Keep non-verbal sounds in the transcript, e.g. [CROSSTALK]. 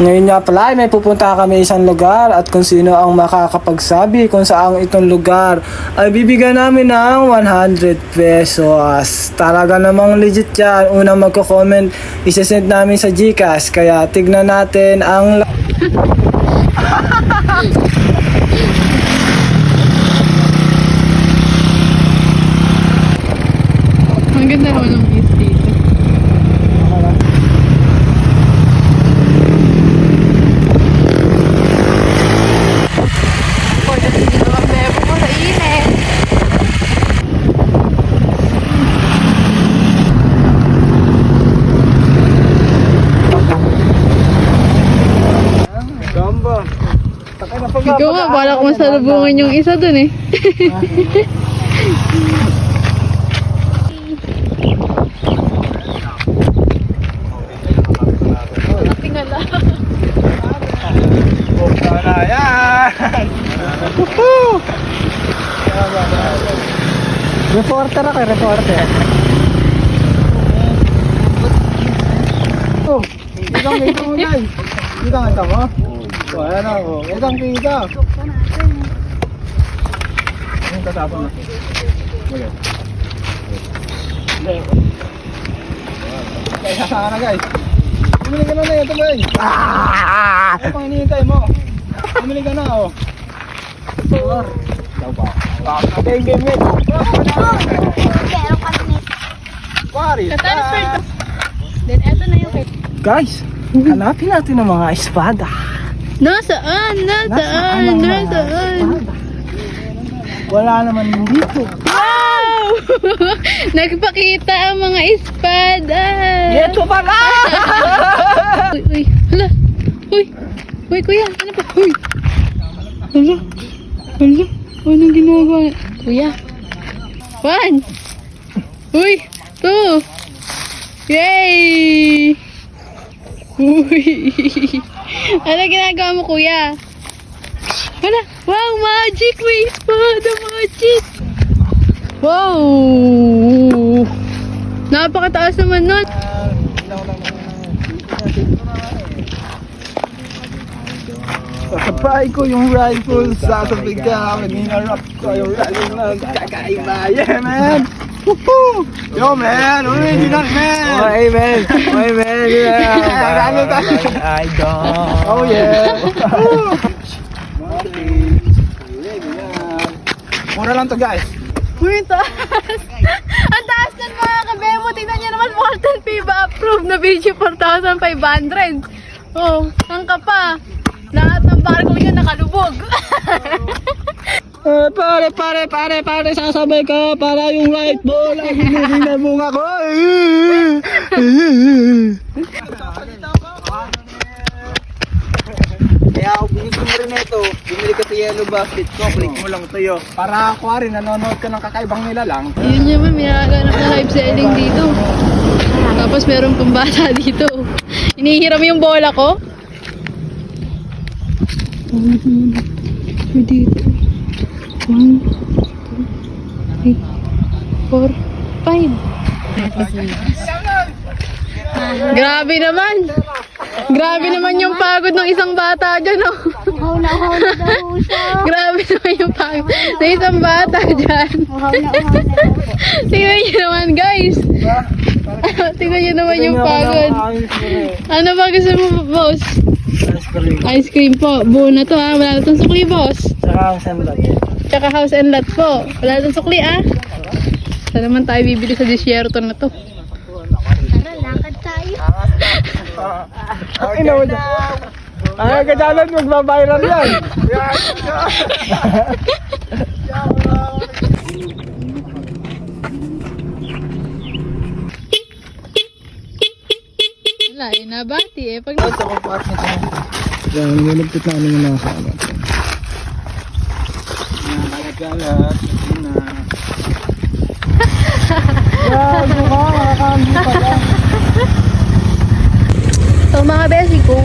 Ngayon nga pala ay may pupunta kami isang lugar at kung sino ang makakapagsabi kung saan itong lugar ay bibigyan namin ng 100 pesos. Talaga namang legit yan. Unang magko-comment, isesend namin sa Gcash. Kaya tignan natin ang... Ang ganda naman ng dito. Gamba. Ikaw nga, bala ko masalubungan yung isa dun eh. Na reporter ako, reporter. Oh, itang kita mo guys. Kita nga ito mo? Oh, ayan na oh. Itang kita. Yung tatapon na. Okay. Guys, sasama na guys. Bumili ka na na ito ba yun? Ah! Ano pang hinihintay mo? Bumili ka na oh. Sure. Daw ba? Game game. Pari. Ka-transfer to. Then, eto na yung. Guys, hanapin natin ang mga espada. Nasaan? Nasaan? Nasaan? espada? Wala naman dito. Wow! [LAUGHS] Nagpakita ang mga espada. Ito pala! [LAUGHS] Uy, uy, hala. Uy, uy, kuya, ano ba? Uy. Hala, hala. Anong ginagawa? Kuya. One. Uy, two. Yay! Uy. [LAUGHS] [LAUGHS] Ano ginagawa mo, kuya? Hala, wow, magic! May espada, magic! Wow! Napakataas naman nun. Sasabay ko yung rifle, sasabig ka, maghinarap ko yung rifle kakaiba. Yeah, man! Woohoo! Yo, man! Original, man! Okay, man! Okay, man! [LAUGHS] Yeah! Marami tayo! I don't! Oh, yeah! [LAUGHS] Mura lang to, guys. Uy, [LAUGHS] ang taas! ang taas ng mga kabemo! Tingnan niyo naman, Walton Piba approved na video 4,500. Oh, ang ka pa. Lahat ng barko yun nakalubog. Eh, pare, pare, pare, pare, sasabay ka para yung right ball ang hinuling na bunga ko. Kaya ako gusto mo rin ito, bumili ka sa yellow basket ko, click mo lang yun. Para ako rin, nanonood ka ng kakaibang nilalang. Yun naman, may nakaganap na live selling dito. Tapos meron pang bata [LAUGHS] dito. Inihiram yung bola ko. Dito. One, two, three, four, five. Grabe naman. Grabe naman yung pagod ng isang bata dyan, oh. Hula-hula daw siya. Grabe naman yung pagod ng isang bata dyan. Tingnan nyo naman, guys. Tingnan nyo naman yung pagod. Ano ba gusto mo, boss? Ice cream po. Buo na to, ha. Wala na tong sukli, boss. Saka ang sandal. Tsaka house and lot po. Wala tong sukli, ah. Saan naman tayo bibili sa disyerto na to? Tara, lakad tayo. [LAUGHS] Ina mo dyan. Ay, kadalan, magbabiral yan. Wala, eh, nabati eh. Pag Yan, nilagpit na yung mga salat. Kalat-kalat, na. Gago ka, makakandi pala. So mga besi ko,